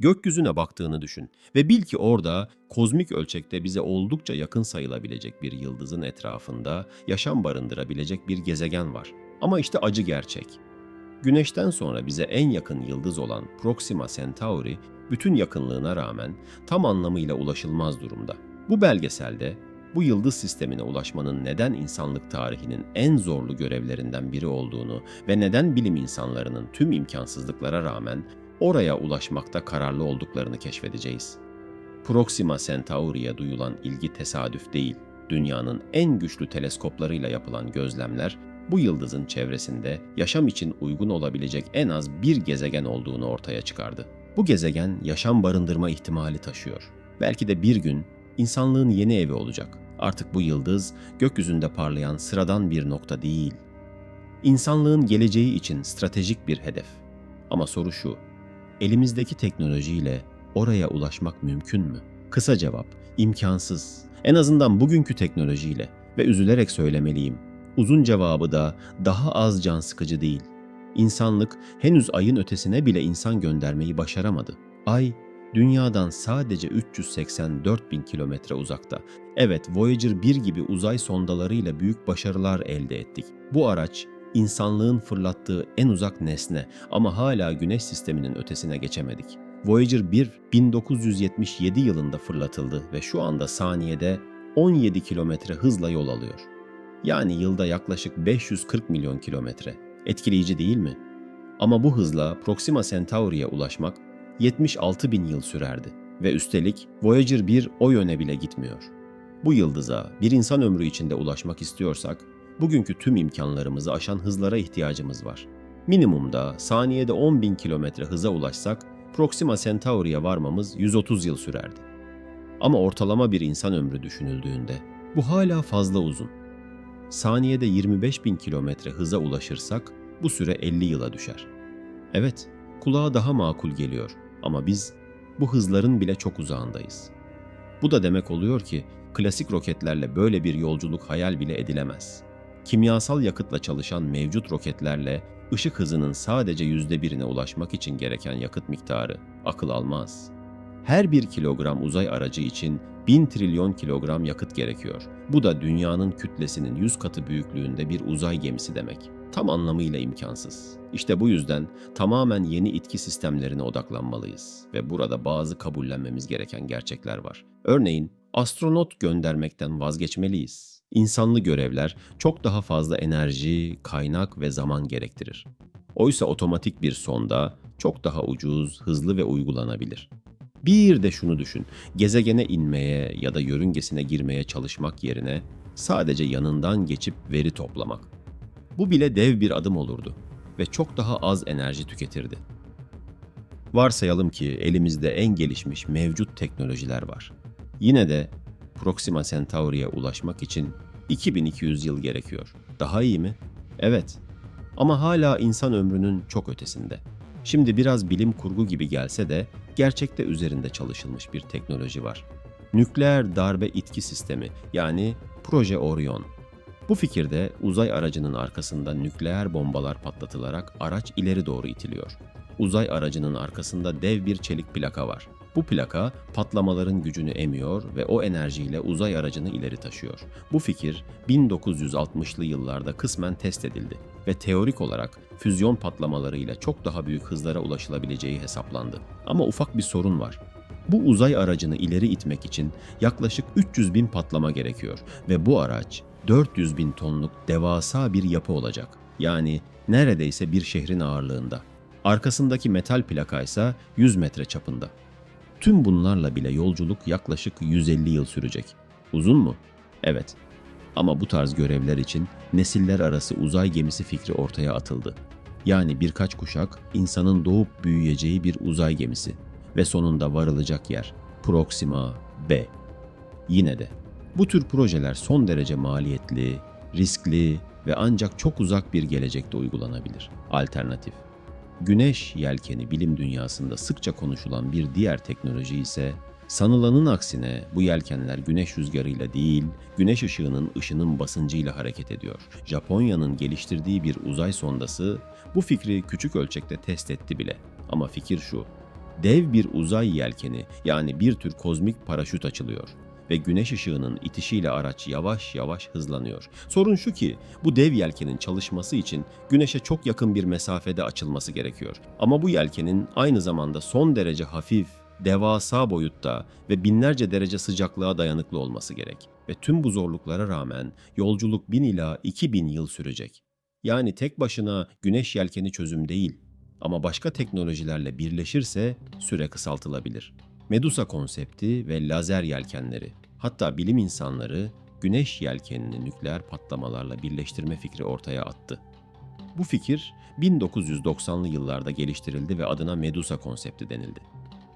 Gökyüzüne baktığını düşün ve bil ki orada kozmik ölçekte bize oldukça yakın sayılabilecek bir yıldızın etrafında yaşam barındırabilecek bir gezegen var. Ama işte acı gerçek. Güneşten sonra bize en yakın yıldız olan Proxima Centauri bütün yakınlığına rağmen tam anlamıyla ulaşılmaz durumda. Bu belgeselde bu yıldız sistemine ulaşmanın neden insanlık tarihinin en zorlu görevlerinden biri olduğunu ve neden bilim insanlarının tüm imkansızlıklara rağmen oraya ulaşmakta kararlı olduklarını keşfedeceğiz. Proxima Centauri'ye duyulan ilgi tesadüf değil. Dünyanın en güçlü teleskoplarıyla yapılan gözlemler bu yıldızın çevresinde yaşam için uygun olabilecek en az bir gezegen olduğunu ortaya çıkardı. Bu gezegen yaşam barındırma ihtimali taşıyor. Belki de bir gün insanlığın yeni evi olacak. Artık bu yıldız gökyüzünde parlayan sıradan bir nokta değil. İnsanlığın geleceği için stratejik bir hedef. Ama soru şu, elimizdeki teknolojiyle oraya ulaşmak mümkün mü? Kısa cevap, imkansız. En azından bugünkü teknolojiyle ve üzülerek söylemeliyim. Uzun cevabı da daha az can sıkıcı değil. İnsanlık henüz ayın ötesine bile insan göndermeyi başaramadı. Ay, dünyadan sadece 384 bin kilometre uzakta. Evet, Voyager 1 gibi uzay sondalarıyla büyük başarılar elde ettik. Bu araç, insanlığın fırlattığı en uzak nesne ama hala güneş sisteminin ötesine geçemedik. Voyager 1 1977 yılında fırlatıldı ve şu anda saniyede 17 kilometre hızla yol alıyor. Yani yılda yaklaşık 540 milyon kilometre. Etkileyici değil mi? Ama bu hızla Proxima Centauri'ye ulaşmak 76 bin yıl sürerdi ve üstelik Voyager 1 o yöne bile gitmiyor. Bu yıldıza bir insan ömrü içinde ulaşmak istiyorsak bugünkü tüm imkanlarımızı aşan hızlara ihtiyacımız var. Minimumda saniyede 10 bin kilometre hıza ulaşsak Proxima Centauri'ye varmamız 130 yıl sürerdi. Ama ortalama bir insan ömrü düşünüldüğünde bu hala fazla uzun. Saniyede 25 bin kilometre hıza ulaşırsak bu süre 50 yıla düşer. Evet, kulağa daha makul geliyor ama biz bu hızların bile çok uzağındayız. Bu da demek oluyor ki klasik roketlerle böyle bir yolculuk hayal bile edilemez. Kimyasal yakıtla çalışan mevcut roketlerle ışık hızının sadece yüzde birine ulaşmak için gereken yakıt miktarı akıl almaz. Her bir kilogram uzay aracı için 1000 trilyon kilogram yakıt gerekiyor. Bu da dünyanın kütlesinin 100 katı büyüklüğünde bir uzay gemisi demek. Tam anlamıyla imkansız. İşte bu yüzden tamamen yeni itki sistemlerine odaklanmalıyız ve burada bazı kabullenmemiz gereken gerçekler var. Örneğin astronot göndermekten vazgeçmeliyiz. İnsanlı görevler çok daha fazla enerji, kaynak ve zaman gerektirir. Oysa otomatik bir sonda çok daha ucuz, hızlı ve uygulanabilir. Bir de şunu düşün. Gezegene inmeye ya da yörüngesine girmeye çalışmak yerine sadece yanından geçip veri toplamak. Bu bile dev bir adım olurdu ve çok daha az enerji tüketirdi. Varsayalım ki elimizde en gelişmiş mevcut teknolojiler var. Yine de Proxima Centauri'ye ulaşmak için 2200 yıl gerekiyor. Daha iyi mi? Evet. Ama hala insan ömrünün çok ötesinde. Şimdi biraz bilim kurgu gibi gelse de gerçekte üzerinde çalışılmış bir teknoloji var. Nükleer darbe itki sistemi yani Proje Orion. Bu fikirde uzay aracının arkasında nükleer bombalar patlatılarak araç ileri doğru itiliyor. Uzay aracının arkasında dev bir çelik plaka var. Bu plaka patlamaların gücünü emiyor ve o enerjiyle uzay aracını ileri taşıyor. Bu fikir 1960'lı yıllarda kısmen test edildi ve teorik olarak füzyon patlamalarıyla çok daha büyük hızlara ulaşılabileceği hesaplandı. Ama ufak bir sorun var. Bu uzay aracını ileri itmek için yaklaşık 300 bin patlama gerekiyor ve bu araç 400 bin tonluk devasa bir yapı olacak. Yani neredeyse bir şehrin ağırlığında. Arkasındaki metal plaka ise 100 metre çapında. Tüm bunlarla bile yolculuk yaklaşık 150 yıl sürecek. Uzun mu? Evet. Ama bu tarz görevler için nesiller arası uzay gemisi fikri ortaya atıldı. Yani birkaç kuşak insanın doğup büyüyeceği bir uzay gemisi ve sonunda varılacak yer Proxima B. Yine de bu tür projeler son derece maliyetli, riskli ve ancak çok uzak bir gelecekte uygulanabilir. Alternatif Güneş yelkeni bilim dünyasında sıkça konuşulan bir diğer teknoloji ise sanılanın aksine bu yelkenler güneş rüzgarıyla değil, güneş ışığının ışının basıncıyla hareket ediyor. Japonya'nın geliştirdiği bir uzay sondası bu fikri küçük ölçekte test etti bile. Ama fikir şu, dev bir uzay yelkeni yani bir tür kozmik paraşüt açılıyor ve güneş ışığının itişiyle araç yavaş yavaş hızlanıyor. Sorun şu ki bu dev yelkenin çalışması için güneşe çok yakın bir mesafede açılması gerekiyor. Ama bu yelkenin aynı zamanda son derece hafif, devasa boyutta ve binlerce derece sıcaklığa dayanıklı olması gerek. Ve tüm bu zorluklara rağmen yolculuk 1000 ila 2000 yıl sürecek. Yani tek başına güneş yelkeni çözüm değil ama başka teknolojilerle birleşirse süre kısaltılabilir. Medusa konsepti ve lazer yelkenleri. Hatta bilim insanları güneş yelkenini nükleer patlamalarla birleştirme fikri ortaya attı. Bu fikir 1990'lı yıllarda geliştirildi ve adına Medusa konsepti denildi.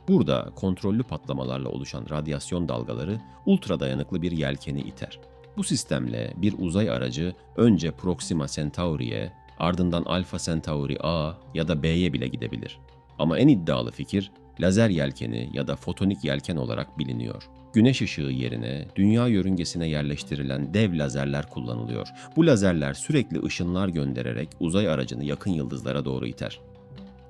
Burada kontrollü patlamalarla oluşan radyasyon dalgaları ultra dayanıklı bir yelkeni iter. Bu sistemle bir uzay aracı önce Proxima Centauri'ye, ardından Alpha Centauri A ya da B'ye bile gidebilir. Ama en iddialı fikir lazer yelkeni ya da fotonik yelken olarak biliniyor. Güneş ışığı yerine dünya yörüngesine yerleştirilen dev lazerler kullanılıyor. Bu lazerler sürekli ışınlar göndererek uzay aracını yakın yıldızlara doğru iter.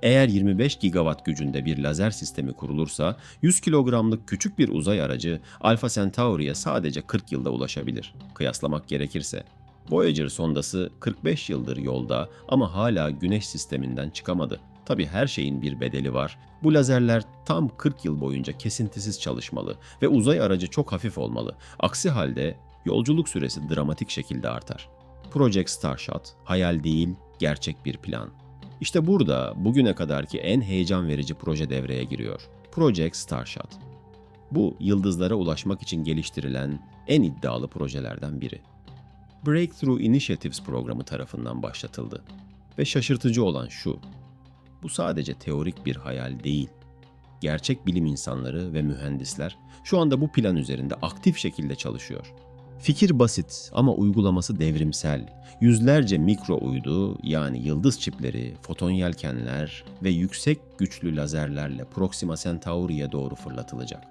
Eğer 25 gigawatt gücünde bir lazer sistemi kurulursa 100 kilogramlık küçük bir uzay aracı Alpha Centauri'ye sadece 40 yılda ulaşabilir. Kıyaslamak gerekirse. Voyager sondası 45 yıldır yolda ama hala güneş sisteminden çıkamadı. Tabi her şeyin bir bedeli var. Bu lazerler tam 40 yıl boyunca kesintisiz çalışmalı ve uzay aracı çok hafif olmalı. Aksi halde yolculuk süresi dramatik şekilde artar. Project Starshot hayal değil, gerçek bir plan. İşte burada bugüne kadarki en heyecan verici proje devreye giriyor. Project Starshot. Bu yıldızlara ulaşmak için geliştirilen en iddialı projelerden biri. Breakthrough Initiatives programı tarafından başlatıldı. Ve şaşırtıcı olan şu. Bu sadece teorik bir hayal değil. Gerçek bilim insanları ve mühendisler şu anda bu plan üzerinde aktif şekilde çalışıyor. Fikir basit ama uygulaması devrimsel. Yüzlerce mikro uydu yani yıldız çipleri, foton yelkenler ve yüksek güçlü lazerlerle Proxima Centauri'ye doğru fırlatılacak.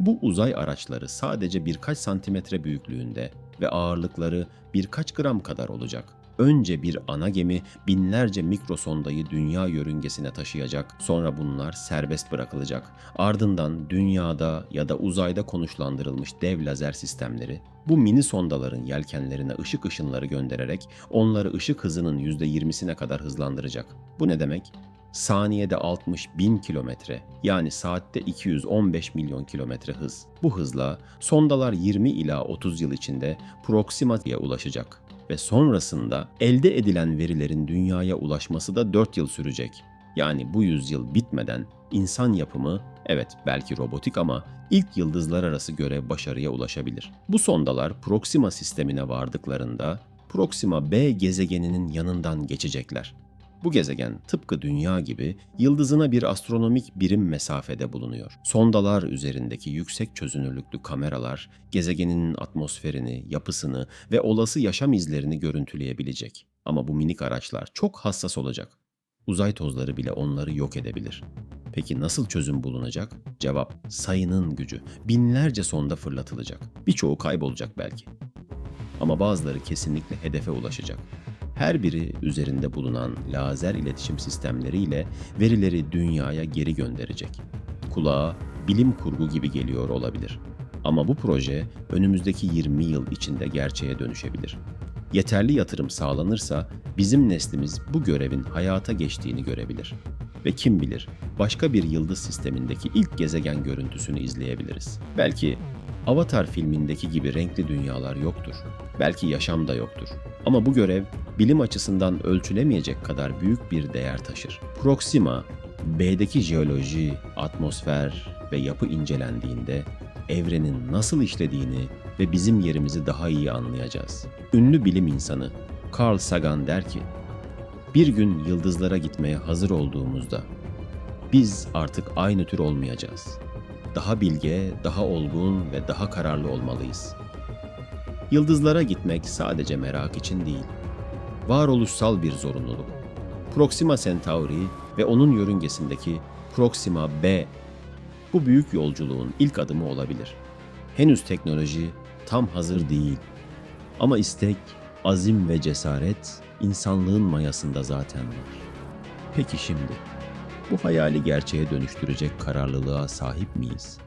Bu uzay araçları sadece birkaç santimetre büyüklüğünde ve ağırlıkları birkaç gram kadar olacak. Önce bir ana gemi binlerce mikrosondayı dünya yörüngesine taşıyacak, sonra bunlar serbest bırakılacak. Ardından dünyada ya da uzayda konuşlandırılmış dev lazer sistemleri bu mini sondaların yelkenlerine ışık ışınları göndererek onları ışık hızının %20'sine kadar hızlandıracak. Bu ne demek? saniyede 60 bin kilometre yani saatte 215 milyon kilometre hız. Bu hızla sondalar 20 ila 30 yıl içinde Proxima'ya ulaşacak ve sonrasında elde edilen verilerin dünyaya ulaşması da 4 yıl sürecek. Yani bu yüzyıl bitmeden insan yapımı evet belki robotik ama ilk yıldızlar arası görev başarıya ulaşabilir. Bu sondalar Proxima sistemine vardıklarında Proxima B gezegeninin yanından geçecekler. Bu gezegen tıpkı Dünya gibi yıldızına bir astronomik birim mesafede bulunuyor. Sondalar üzerindeki yüksek çözünürlüklü kameralar gezegenin atmosferini, yapısını ve olası yaşam izlerini görüntüleyebilecek. Ama bu minik araçlar çok hassas olacak. Uzay tozları bile onları yok edebilir. Peki nasıl çözüm bulunacak? Cevap sayının gücü. Binlerce sonda fırlatılacak. Birçoğu kaybolacak belki. Ama bazıları kesinlikle hedefe ulaşacak. Her biri üzerinde bulunan lazer iletişim sistemleriyle verileri dünyaya geri gönderecek. Kulağa bilim kurgu gibi geliyor olabilir. Ama bu proje önümüzdeki 20 yıl içinde gerçeğe dönüşebilir. Yeterli yatırım sağlanırsa bizim neslimiz bu görevin hayata geçtiğini görebilir. Ve kim bilir başka bir yıldız sistemindeki ilk gezegen görüntüsünü izleyebiliriz. Belki Avatar filmindeki gibi renkli dünyalar yoktur. Belki yaşam da yoktur. Ama bu görev bilim açısından ölçülemeyecek kadar büyük bir değer taşır. Proxima, B'deki jeoloji, atmosfer ve yapı incelendiğinde evrenin nasıl işlediğini ve bizim yerimizi daha iyi anlayacağız. Ünlü bilim insanı Carl Sagan der ki, bir gün yıldızlara gitmeye hazır olduğumuzda biz artık aynı tür olmayacağız. Daha bilge, daha olgun ve daha kararlı olmalıyız. Yıldızlara gitmek sadece merak için değil, varoluşsal bir zorunluluk. Proxima Centauri ve onun yörüngesindeki Proxima B bu büyük yolculuğun ilk adımı olabilir. Henüz teknoloji tam hazır değil. Ama istek, azim ve cesaret insanlığın mayasında zaten var. Peki şimdi bu hayali gerçeğe dönüştürecek kararlılığa sahip miyiz?